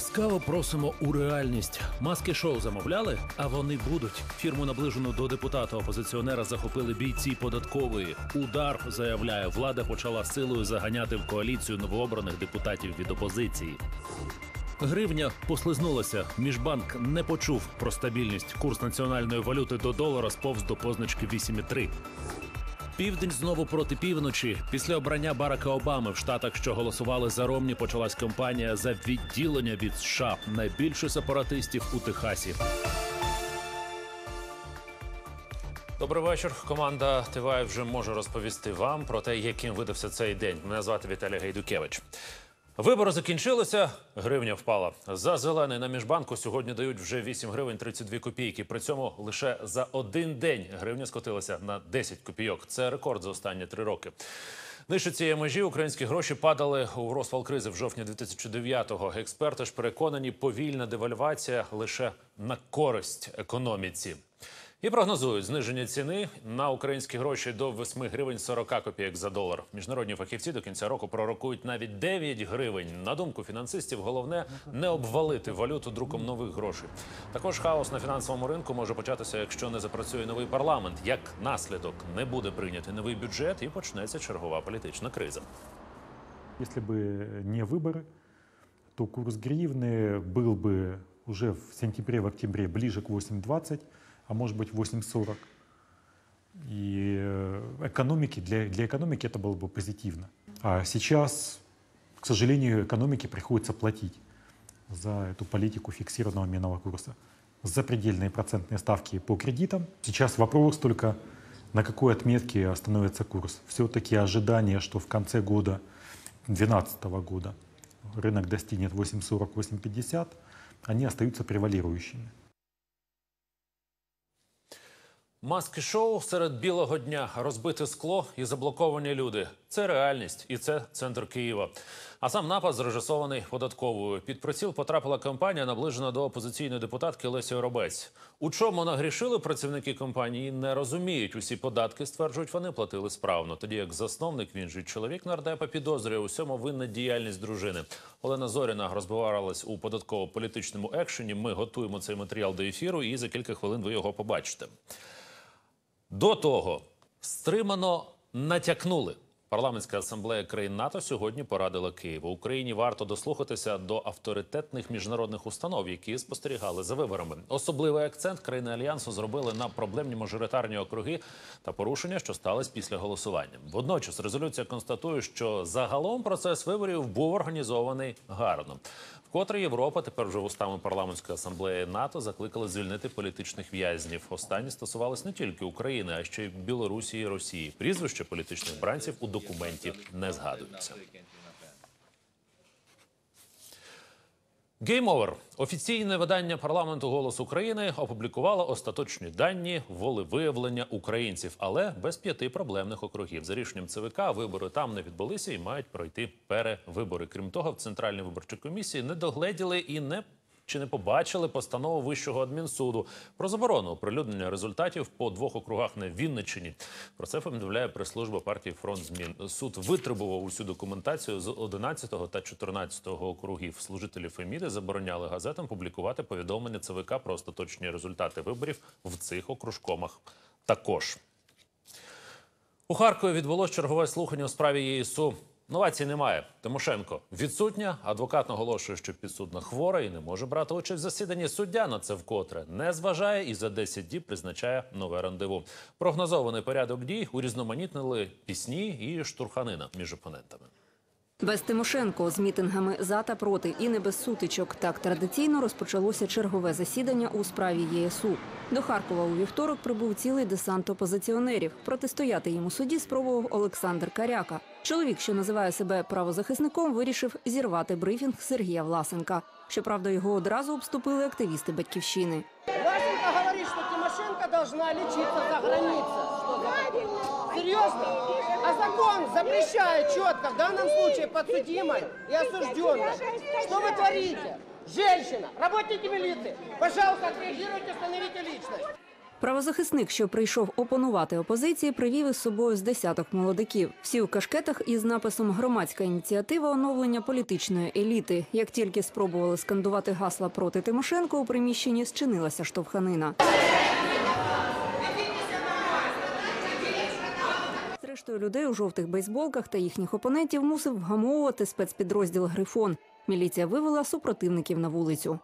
Ласкаво просимо у реальність. Маски шоу замовляли, а вони будуть. Фірму наближену до депутата опозиціонера захопили бійці податкової. Удар заявляє, влада почала силою заганяти в коаліцію новообраних депутатів від опозиції. Гривня послизнулася. Міжбанк не почув про стабільність. Курс національної валюти до долара сповз до позначки 8,3. Південь знову проти півночі. Після обрання Барака Обами в штатах, що голосували за Ромні, почалась кампанія за відділення від США. Найбільше сепаратистів у Техасі. Добрий вечір. Команда ТВА вже може розповісти вам про те, яким видався цей день. Мене звати Віталій Гайдукевич. Вибори закінчилися, гривня впала. За зелений на міжбанку сьогодні дають вже 8 гривень 32 копійки. При цьому лише за один день гривня скотилася на 10 копійок. Це рекорд за останні три роки. Нижче цієї межі українські гроші падали у розпал кризи в жовтні 2009-го. Експерти ж переконані, повільна девальвація лише на користь економіці. І прогнозують зниження ціни на українські гроші до 8 гривень 40 копійок за долар. Міжнародні фахівці до кінця року пророкують навіть 9 гривень. На думку фінансистів, головне не обвалити валюту друком нових грошей. Також хаос на фінансовому ринку може початися, якщо не запрацює новий парламент. Як наслідок не буде прийнятий новий бюджет і почнеться чергова політична криза. Если бы не выборы, то курс гривны был бы уже в сентябре, в октябре ближе к 8,20, А может быть 8,40. И э, экономики, для, для экономики это было бы позитивно. А сейчас, к сожалению, экономике приходится платить за эту политику фиксированного минного курса. Запредельные процентные ставки по кредитам. Сейчас вопрос только, на какой отметке остановится курс. Все-таки ожидание, что в конце года, 2012 года, рынок достигнет 8,40-8,50, они остаются превалирующими. Маски шоу серед білого дня, розбите скло і заблоковані люди. Це реальність, і це центр Києва. А сам напад зрежисований податковою. Під приціл потрапила компанія, наближена до опозиційної депутатки Лесі Оробець. У чому нагрішили працівники компанії, не розуміють. Усі податки стверджують, вони платили справно. Тоді як засновник, він же чоловік нардепа підозрює усьому винна діяльність дружини. Олена Зоріна розбивалась у податково-політичному екшені. Ми готуємо цей матеріал до ефіру, і за кілька хвилин ви його побачите. До того стримано натякнули. Парламентська асамблея країн НАТО сьогодні порадила Києву. Україні варто дослухатися до авторитетних міжнародних установ, які спостерігали за виборами. Особливий акцент країни альянсу зробили на проблемні мажоритарні округи та порушення, що стались після голосування. Водночас резолюція констатує, що загалом процес виборів був організований гарно. Вкотре Європа тепер вже вустами парламентської асамблеї НАТО закликали звільнити політичних в'язнів. Останні стосувались не тільки України, а ще й Білорусі і Росії. Прізвище політичних бранців у документі не згадуються. Over. Офіційне видання парламенту Голос України опублікувало остаточні дані волевиявлення українців, але без п'яти проблемних округів. За рішенням ЦВК вибори там не відбулися і мають пройти перевибори. Крім того, в центральній виборчій комісії не догледіли і не чи не побачили постанову Вищого адмінсуду про заборону оприлюднення результатів по двох округах на Вінниччині. Про це повідомляє прес-служба партії Фронт змін. Суд витребував усю документацію з 11 та 14 округів. Служителі Феміди забороняли газетам публікувати повідомлення ЦВК про остаточні результати виборів в цих окружкомах. Також у Харкові відбулось чергове слухання у справі ЄСУ. Новацій немає. Тимошенко відсутня. Адвокат наголошує, що підсудна хвора і не може брати участь в засіданні. Суддя на це вкотре не зважає і за 10 діб призначає нове рандеву. Прогнозований порядок дій урізноманітнили пісні і штурханина між опонентами. Без Тимошенко з мітингами за та проти і не без сутичок. Так традиційно розпочалося чергове засідання у справі ЄСУ. До Харкова у вівторок прибув цілий десант опозиціонерів. Протистояти їм у суді спробував Олександр Каряка. Чоловік, що називає себе правозахисником, вирішив зірвати брифінг Сергія Власенка. Щоправда, його одразу обступили активісти батьківщини. Власенко говорит, что Тимошенко должна лечиться за границей. Серьезно? А закон запрещает четко, в данном случае подсудимой и осужденной. Что вы творите? Женщина, работники милиции, пожалуйста, отреагируйте, остановите личность. Правозахисник, що прийшов опонувати опозиції, привів із собою з десяток молодиків. Всі у кашкетах із написом Громадська ініціатива оновлення політичної еліти. Як тільки спробували скандувати гасла проти Тимошенко, у приміщенні зчинилася штовханина. Зрештою, людей у жовтих бейсболках та їхніх опонентів мусив вгамовувати спецпідрозділ Грифон. Міліція вивела супротивників на вулицю.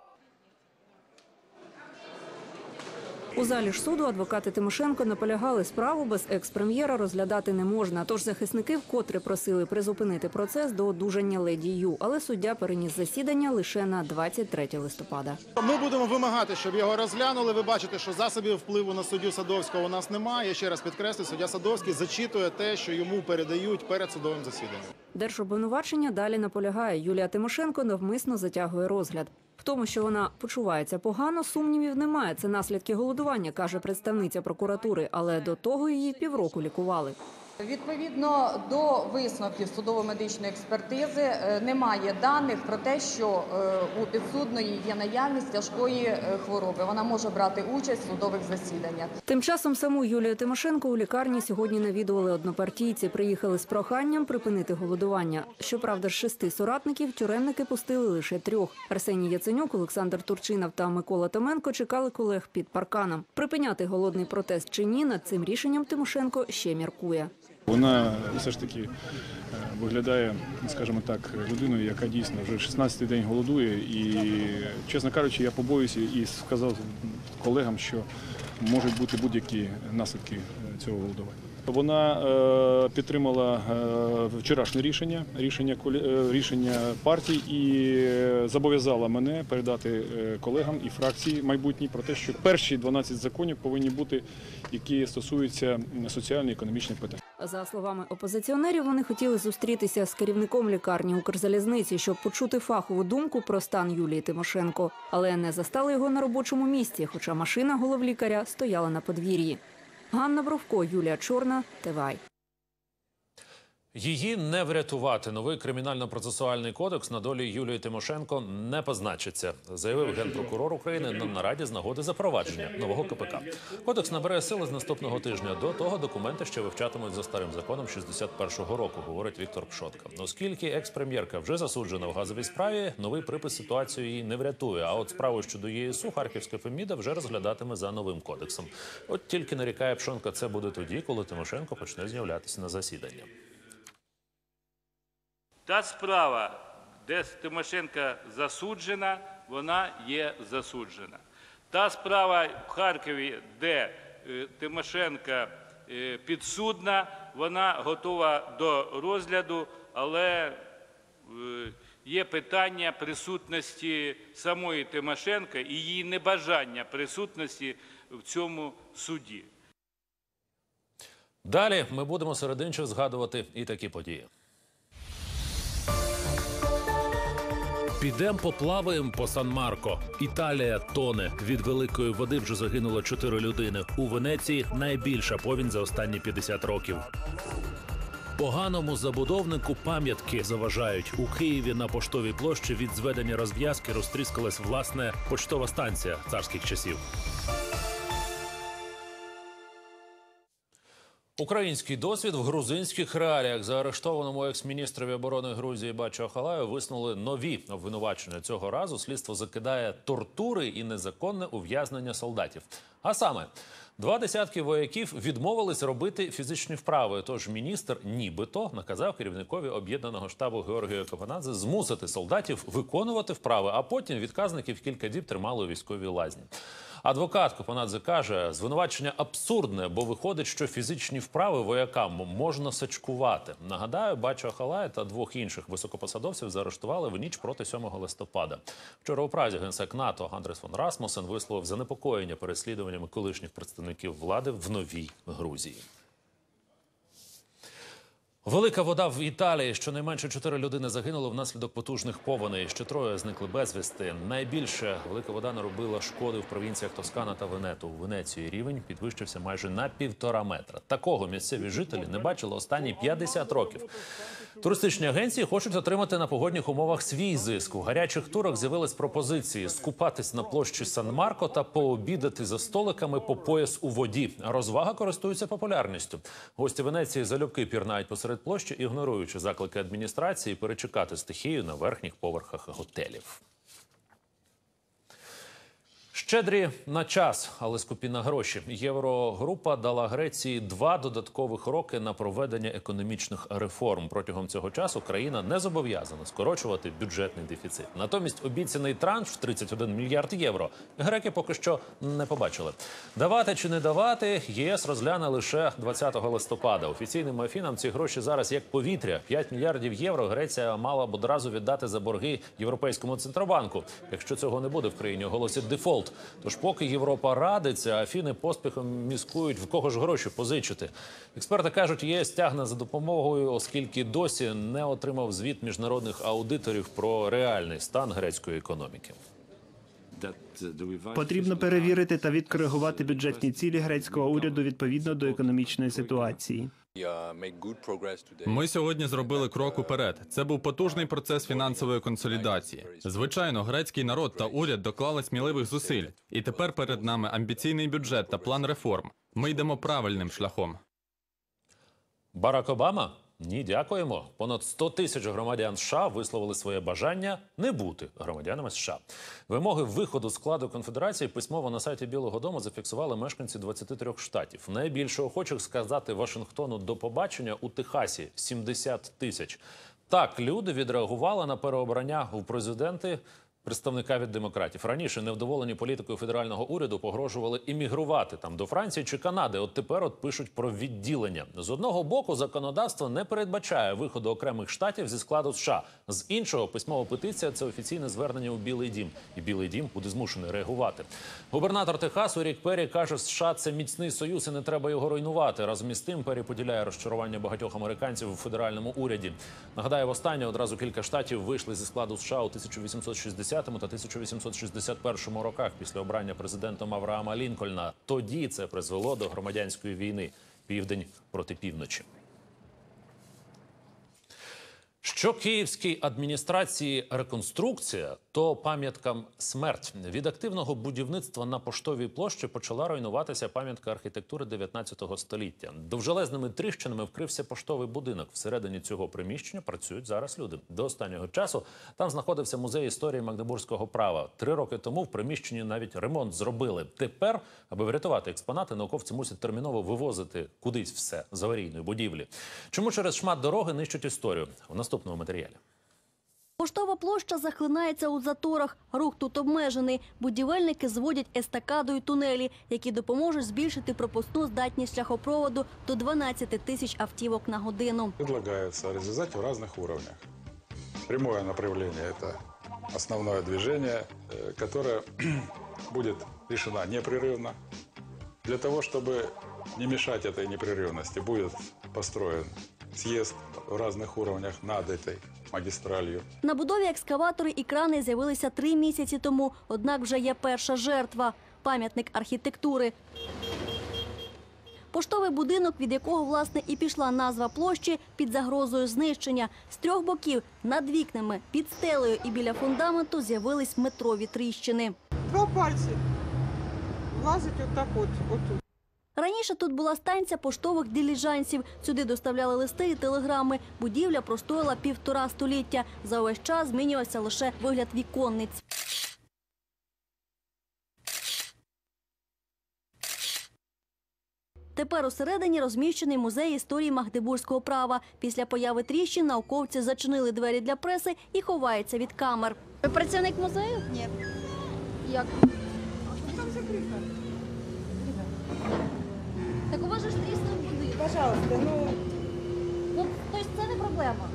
У залі ж суду адвокати Тимошенко наполягали справу без екс-прем'єра розглядати не можна. Тож захисники вкотре просили призупинити процес до одужання леді Ю. Але суддя переніс засідання лише на 23 листопада. Ми будемо вимагати, щоб його розглянули. Ви бачите, що засобів впливу на суддю Садовського у нас немає. Я ще раз підкреслю, суддя Садовський зачитує те, що йому передають перед судовим засіданням. Держобвинувачення далі наполягає. Юлія Тимошенко навмисно затягує розгляд. В тому, що вона почувається погано, сумнівів немає. Це наслідки голодування, каже представниця прокуратури. Але до того її півроку лікували. Відповідно до висновків судово-медичної експертизи е, немає даних про те, що е, у підсудної є наявність тяжкої е, хвороби. Вона може брати участь в судових засіданнях. Тим часом саму Юлію Тимошенко у лікарні сьогодні навідували однопартійці. Приїхали з проханням припинити голодування. Щоправда, з шести соратників тюремники пустили лише трьох. Арсеній Яценюк, Олександр Турчинов та Микола Томенко чекали колег під парканом. Припиняти голодний протест чи ні над цим рішенням Тимошенко ще міркує. Вона все ж таки е, виглядає, скажімо так, людиною, яка дійсно вже 16-й день голодує. І, чесно кажучи, я побоюся і сказав колегам, що можуть бути будь-які наслідки е, цього голодування. Вона е, підтримала е, вчорашнє рішення, рішення е, рішення партій і зобов'язала мене передати колегам і фракції майбутній про те, що перші 12 законів повинні бути, які стосуються соціально-економічних питань. За словами опозиціонерів, вони хотіли зустрітися з керівником лікарні Укрзалізниці, щоб почути фахову думку про стан Юлії Тимошенко, але не застали його на робочому місці, хоча машина головлікаря стояла на подвір'ї. Ганна Бровко, Юлія Чорна, ТВАЙ. Її не врятувати. Новий кримінально-процесуальний кодекс на долі Юлії Тимошенко не позначиться, заявив генпрокурор України на нараді з нагоди запровадження нового КПК. Кодекс набере сили з наступного тижня. До того документи ще вивчатимуть за старим законом 61-го року, говорить Віктор Пшотка. Оскільки екс-прем'єрка вже засуджена в газовій справі, новий припис ситуацію її не врятує. А от справу щодо ЄСУ Харківська Феміда вже розглядатиме за новим кодексом. От тільки нарікає Пшонка, це буде тоді, коли Тимошенко почне з'являтися на засідання. Та справа, де Тимошенка засуджена, вона є засуджена. Та справа в Харкові, де е, Тимошенка е, підсудна, вона готова до розгляду, але е, є питання присутності самої Тимошенка і її небажання присутності в цьому суді. Далі ми будемо серед інших згадувати і такі події. Підемо поплаваємо по Сан-Марко. Італія тоне. Від великої води вже загинуло чотири людини. У Венеції найбільша повінь за останні 50 років. Поганому забудовнику пам'ятки заважають у Києві на поштовій площі від зведення розв'язки розтріскалась власне почтова станція царських часів. Український досвід в грузинських реаліях заарештованому екс-міністрові оборони Грузії Бачу Ахалаю висунули нові обвинувачення. Цього разу слідство закидає тортури і незаконне ув'язнення солдатів. А саме. Два десятки вояків відмовились робити фізичні вправи. Тож міністр, нібито, наказав керівникові об'єднаного штабу Георгію Капанадзе змусити солдатів виконувати вправи, а потім відказників кілька діб тримали у військовій лазні. Адвокат Копанадзе каже, звинувачення абсурдне, бо виходить, що фізичні вправи воякам можна сачкувати. Нагадаю, бачу Ахалая та двох інших високопосадовців заарештували в ніч проти 7 листопада. Вчора у Празі генсек НАТО Андрес фон Расмусен висловив занепокоєння переслідуваннями колишніх представників влади в новій Грузії. Велика вода в Італії. Щонайменше чотири людини загинули внаслідок потужних повеней. Ще троє зникли безвісти. Найбільше велика вода наробила шкоди в провінціях Тоскана та Венету. У Венеції рівень підвищився майже на півтора метра. Такого місцеві жителі не бачили останні 50 років. Туристичні агенції хочуть отримати на погодних умовах свій зиск. У гарячих турах з'явились пропозиції скупатись на площі Сан-Марко та пообідати за столиками по пояс у воді. Розвага користується популярністю. Гості Венеції залюбки пірнають посеред площі, ігноруючи заклики адміністрації перечекати стихію на верхніх поверхах готелів. Щедрі на час, але скупі на гроші. Єврогрупа дала Греції два додаткових роки на проведення економічних реформ. Протягом цього часу країна не зобов'язана скорочувати бюджетний дефіцит. Натомість обіцяний транш в 31 мільярд євро греки поки що не побачили. Давати чи не давати ЄС розгляне лише 20 листопада. Офіційним афінам ці гроші зараз як повітря. 5 мільярдів євро Греція мала б одразу віддати за борги Європейському центробанку. Якщо цього не буде в країні, оголосять дефолт. Тож, поки Європа радиться, афіни поспіхом міскують в кого ж гроші позичити. Експерти кажуть, єС тягне за допомогою, оскільки досі не отримав звіт міжнародних аудиторів про реальний стан грецької економіки. Потрібно перевірити та відкоригувати бюджетні цілі грецького уряду відповідно до економічної ситуації. Ми сьогодні зробили крок уперед. Це був потужний процес фінансової консолідації. Звичайно, грецький народ та уряд доклали сміливих зусиль, і тепер перед нами амбіційний бюджет та план реформ. Ми йдемо правильним шляхом. Барак Обама? Ні, дякуємо. Понад 100 тисяч громадян США висловили своє бажання не бути громадянами США. Вимоги виходу складу конфедерації письмово на сайті Білого Дому зафіксували мешканці 23 штатів. Найбільше охочих сказати Вашингтону до побачення у Техасі 70 тисяч. Так люди відреагували на переобрання у президенти представника від демократів. Раніше невдоволені політикою федерального уряду погрожували іммігрувати там до Франції чи Канади. От тепер от пишуть про відділення. З одного боку, законодавство не передбачає виходу окремих штатів зі складу США. З іншого, письмова петиція це офіційне звернення у Білий Дім, і Білий Дім буде змушений реагувати. Губернатор Техасу Рік Перрі каже, США це міцний союз, і не треба його руйнувати. Разом із тим Перрі поділяє розчарування багатьох американців у федеральному уряді. Нагадаю, востаннє одразу кілька штатів вийшли зі складу США у 1860 та 1861 роках після обрання президентом Авраама Лінкольна. Тоді це призвело до громадянської війни південь проти півночі. Що київській адміністрації реконструкція, то пам'яткам смерть від активного будівництва на поштовій площі почала руйнуватися пам'ятка архітектури 19 століття. Довжелезними тріщинами вкрився поштовий будинок. Всередині цього приміщення працюють зараз люди. До останнього часу там знаходився музей історії магдебурзького права. Три роки тому в приміщенні навіть ремонт зробили. Тепер, аби врятувати експонати, науковці мусять терміново вивозити кудись все з аварійної будівлі. Чому через шмат дороги нищать історію? В наступному матеріалі. Поштова площа захлинається у заторах. Рух тут обмежений. Будівельники зводять естакадою тунелі, які допоможуть збільшити пропускну здатність шляхопроводу до 12 тисяч автівок на годину. Предлагается развязать в разных уровнях. Прямое направление – это основное движение, э, которое будет решено непрерывно. Для того, чтобы не мешать этой непрерывности, будет построен съезд в разных уровнях над этой магистралью. На будові екскаватори і крани з'явилися три місяці тому. Однак вже є перша жертва – пам'ятник архітектури. Поштовий будинок, від якого власне і пішла назва площі, під загрозою знищення. З трьох боків над вікнами, під стелею і біля фундаменту з'явились метрові тріщини. Два пальці. Влазить отак от, отут. Раніше тут була станція поштових диліжансів. Сюди доставляли листи і телеграми. Будівля простояла півтора століття. За увесь час змінювався лише вигляд віконниць. Тепер усередині розміщений музей історії магдебурзького права. Після появи тріщин науковці зачинили двері для преси і ховаються від камер. Ви працівник музею? Ні. Як? Там закрито. Так у вас же ж тріснув будинок. Пожалуйста, ну Ну, тобто це не проблема.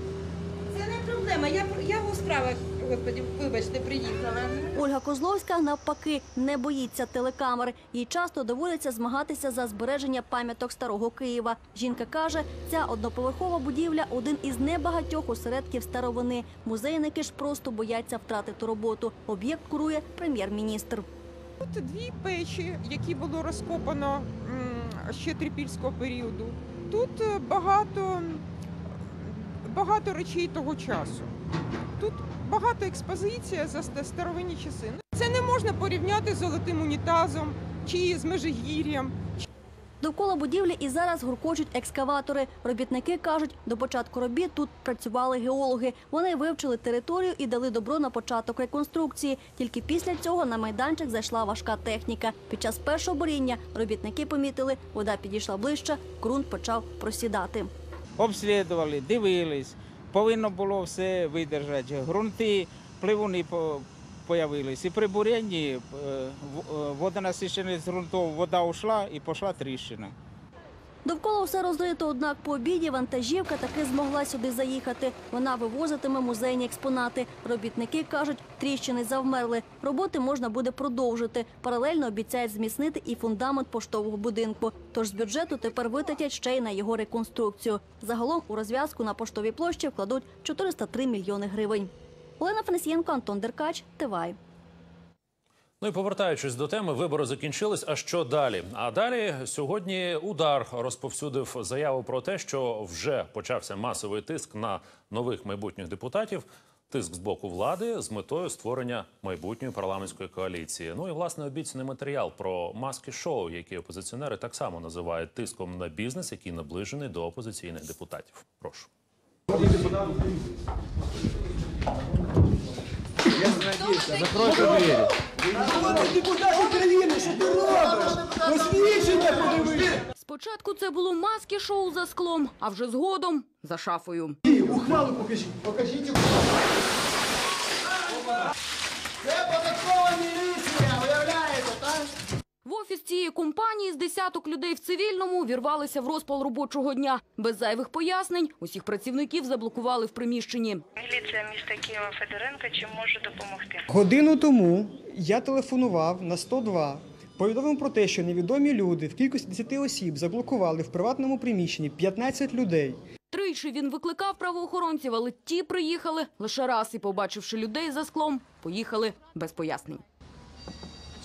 Це не проблема. Я, я у справах, господі, вибачте, приїхала. Ольга Козловська навпаки не боїться телекамер. Їй часто доводиться змагатися за збереження пам'яток старого Києва. Жінка каже, ця одноповерхова будівля один із небагатьох осередків старовини. Музейники ж просто бояться втратити роботу. Об'єкт курує прем'єр-міністр. Тут дві печі, які було розкопано м, ще трипільського періоду. Тут е, багато, багато речей того часу. Тут багато експозиція за ста- старовинні часи. Ну, Це не можна порівняти з золотим унітазом чи з Межигір'ям. Довкола будівлі і зараз гуркочуть екскаватори. Робітники кажуть, до початку робіт тут працювали геологи. Вони вивчили територію і дали добро на початок реконструкції. Тільки після цього на майданчик зайшла важка техніка. Під час першого боріння робітники помітили, вода підійшла ближче, ґрунт почав просідати. обслідували, дивились. Повинно було все видержати. Грунти, пливуни появились. І при буренні е, е, водонасиченість ґрунтів, вода ушла і пішла тріщина. Довкола все розрито, однак по обіді вантажівка таки змогла сюди заїхати. Вона вивозитиме музейні експонати. Робітники кажуть, тріщини завмерли. Роботи можна буде продовжити. Паралельно обіцяють зміцнити і фундамент поштового будинку. Тож з бюджету тепер витратять ще й на його реконструкцію. Загалом у розв'язку на поштовій площі вкладуть 403 мільйони гривень. Олена Фанасієнко, Антон Деркач, Тивай. Ну і повертаючись до теми, вибори закінчились. А що далі? А далі сьогодні удар розповсюдив заяву про те, що вже почався масовий тиск на нових майбутніх депутатів. Тиск з боку влади з метою створення майбутньої парламентської коаліції. Ну і власне обіцяний матеріал про маски шоу, які опозиціонери так само називають тиском на бізнес, який наближений до опозиційних депутатів. Прошу. Закройте двері. Народний депутат України, що ти робиш? Посвідчення подивись. Спочатку це було маски шоу за склом, а вже згодом за шафою. Ухвалу покажіть. Покажіть. Це податкова міліція? В офіс цієї компанії з десяток людей в цивільному вірвалися в розпал робочого дня. Без зайвих пояснень усіх працівників заблокували в приміщенні. Міліція міста Києва Федоренко чим може допомогти? Годину тому я телефонував на 102, повідомив про те, що невідомі люди в кількості 10 осіб заблокували в приватному приміщенні 15 людей. Тричі він викликав правоохоронців, але ті приїхали лише раз і, побачивши людей за склом, поїхали без пояснень.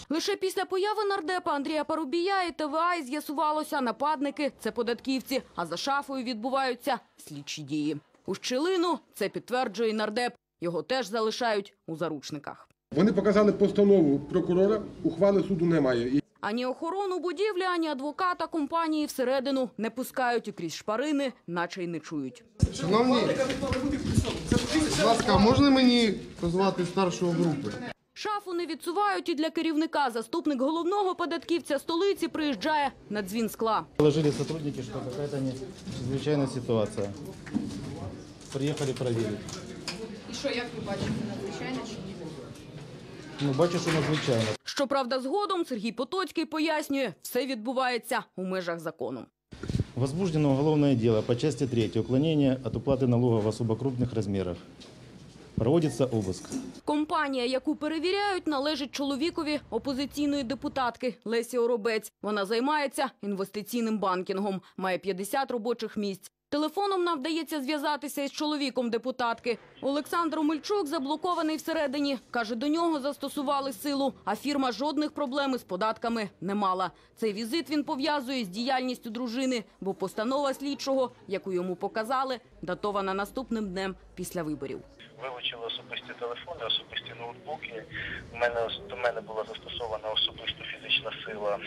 Лише після появи нардепа Андрія Парубія і ТВА з'ясувалося, нападники – це податківці, а за шафою відбуваються слідчі дії. У щілину це підтверджує нардеп. Його теж залишають у заручниках. Вони показали постанову прокурора, ухвали суду немає. І Ані охорону будівлі, ані адвоката компанії всередину не пускають і крізь шпарини, наче й не чують. Шановні, будь ласка, можна мені позвати старшого групи? Шафу не відсувають і для керівника. Заступник головного податківця столиці приїжджає на дзвін скла. Доложили сотрудники, что какая-то не- чрезвычайная ситуация. Приехали проверить. І що, як ви бачите, надзвичайно чи ні? Ну, бачу, що надзвичайно. Щоправда, згодом Сергій Потоцький пояснює, все відбувається у межах закону. Возбуждено уголовное дело по части 3 уклонение от уплаты налога в особо крупных размерах. Проводится обыск. Компанія, яку перевіряють, належить чоловікові опозиційної депутатки Лесі Оробець. Вона займається інвестиційним банкінгом, має 50 робочих місць. Телефоном нам вдається зв'язатися із чоловіком депутатки. Олександр Омельчук заблокований всередині. Каже, до нього застосували силу, а фірма жодних проблем із податками не мала. Цей візит він пов'язує з діяльністю дружини, бо постанова слідчого, яку йому показали, датована наступним днем після виборів. Вилучили особисті телефони, особисті ноутбуки. У мене до мене була застосована особисто фізична сила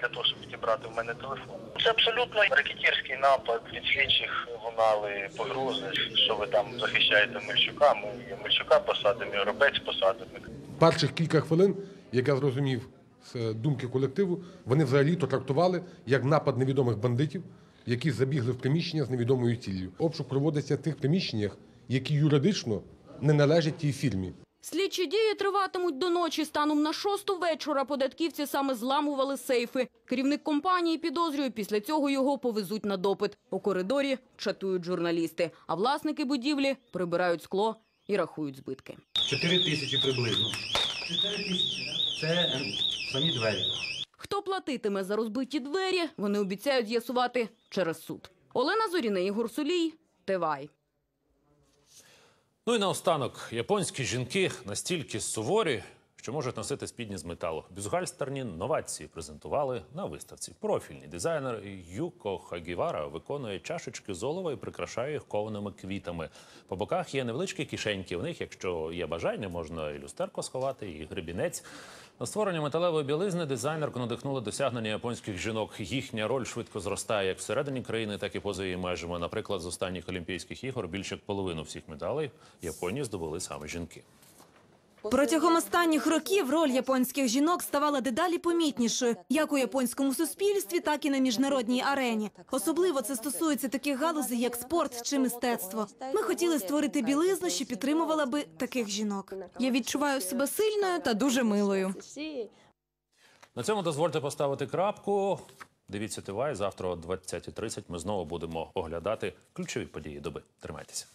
для того, щоб відібрати в мене телефон. Це абсолютно ракетірський напад. Від слідчих лунали погрози, що ви там захищаєте Мельчука. Ми Мельчука посадимо, і робець посадимо. перших кілька хвилин, як я зрозумів з е, думки колективу, вони взагалі то трактували як напад невідомих бандитів, які забігли в приміщення з невідомою ціллю. Обшук проводиться в тих приміщеннях, які юридично не належать тій фірмі. Слідчі дії триватимуть до ночі. Станом на шосту вечора податківці саме зламували сейфи. Керівник компанії підозрює, після цього його повезуть на допит. У коридорі чатують журналісти, а власники будівлі прибирають скло і рахують збитки. 4 тисячі приблизно. 4 тисячі, Це е, самі двері. Хто платитиме за розбиті двері, вони обіцяють з'ясувати через суд. Олена Зоріна, Ігор Сулій, Тивай. Ну і наостанок, японські жінки настільки суворі, що можуть носити спідні з металу. Бюзгальстерні новації презентували на виставці. Профільний дизайнер Юко Хагівара виконує чашечки з олова і прикрашає їх кованими квітами. По боках є невеличкі кишеньки. В них, якщо є бажання, можна і люстерко сховати, і гребінець. На створення металевої білизни дизайнерку надихнули досягнення японських жінок. Їхня роль швидко зростає як всередині країни, так і поза її межами. Наприклад, з останніх Олімпійських ігор більше половину всіх медалей Японії здобули саме жінки. Протягом останніх років роль японських жінок ставала дедалі помітнішою, як у японському суспільстві, так і на міжнародній арені. Особливо це стосується таких галузей, як спорт чи мистецтво. Ми хотіли створити білизну, що підтримувала би таких жінок. Я відчуваю себе сильною та дуже милою. На цьому дозвольте поставити крапку. Дивіться ТВАЙ. Завтра о 20.30 ми знову будемо оглядати ключові події доби. Тримайтеся.